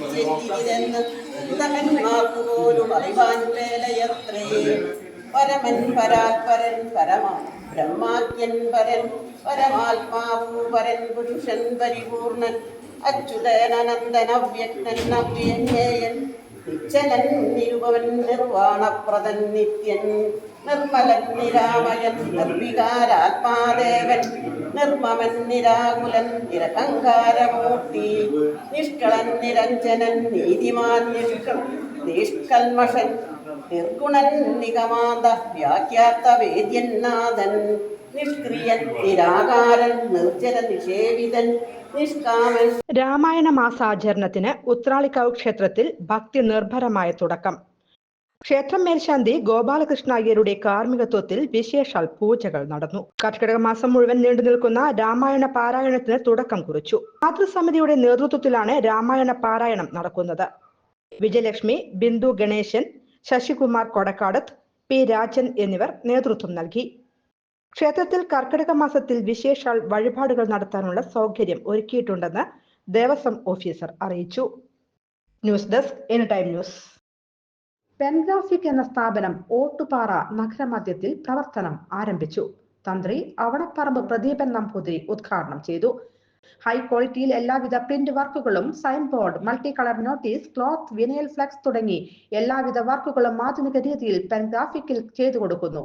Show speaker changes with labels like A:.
A: പറയിച്ചെല്ലിതെന്ന് ഉത്തമന്മാർക്കു പോലും അറിവാൻ വേലയത്രേ പരമൻ പരാത്പരൻ പരമാ ബ്രഹ്മാജ്ഞൻ പരൻ പരമാത്മാവു പരൻ പുരുഷൻ പരിപൂർണൻ അച്യുതനനന്ദൻ അവ്യക്തൻ അവ്യജ്ഞേയൻ നിശ്ചലൻ നിരുപവൻ നിർവാണപ്രദൻ നിത്യൻ. നിർമ്മലൻ നിരാമയൻ നിർവികാരാത്മാദേവൻ. നിർമ്മമൻ നിരാകുലൻ നിരഹങ്കാരമൂർത്തി നിഷ്കളൻ നിരഞ്ജനൻ നീതിമാൻ നിഷ്ക നിഷ്കൽമഷൻ. നിർഗുണൻ നിഗമാന്ത വ്യാഖ്യാത്ത വേദ്യനാഥൻ നിഷേവിതൻ നിഷ്കാമൻ.
B: രാമായണ മാസാചരണത്തിന് ഉത്രാളിക്കാവ് ക്ഷേത്രത്തിൽ ഭക്തി നിർഭരമായ തുടക്കം. ക്ഷേത്രം മേൽശാന്തി ഗോപാലകൃഷ്ണ അയ്യരുടെ കാർമ്മികത്വത്തിൽ വിശേഷാൽ പൂജകൾ നടന്നു. കർക്കിടക മാസം മുഴുവൻ നീണ്ടു നിൽക്കുന്ന രാമായണ പാരായണത്തിന് തുടക്കം കുറിച്ചു. മാതൃസമിതിയുടെ നേതൃത്വത്തിലാണ് രാമായണ പാരായണം നടക്കുന്നത്. വിജയലക്ഷ്മി ബിന്ദു ഗണേശൻ ശശികുമാർ കൊടക്കാടത്ത് പി രാജൻ എന്നിവർ നേതൃത്വം നൽകി. ക്ഷേത്രത്തിൽ കർക്കിടക മാസത്തിൽ വിശേഷാൽ വഴിപാടുകൾ നടത്താനുള്ള സൗകര്യം ഒരുക്കിയിട്ടുണ്ടെന്ന് ദേവസ്വം ഓഫീസർ അറിയിച്ചു. News desk any time news. Pengraphic എന്ന സ്ഥാപനം ഓട്ടുപാറ നഗരമധ്യത്തിൽ പ്രവർത്തനം ആരംഭിച്ചു. തന്ത്രി അവണപ്പറമ്പ് പ്രദീപൻ നമ്പൂതിരി ഉദ്ഘാടനം ചെയ്തു. ഹൈ ക്വാളിറ്റിയിൽ എല്ലാവിധ പ്രിന്റ് വർക്കുകളും sign board multi colour notice cloth vinyl flex തുടങ്ങി എല്ലാവിധ വർക്കുകളും ആധുനിക രീതിയിൽ പെൻഗ്രാഫിക്കിൽ ചെയ്തു കൊടുക്കുന്നു.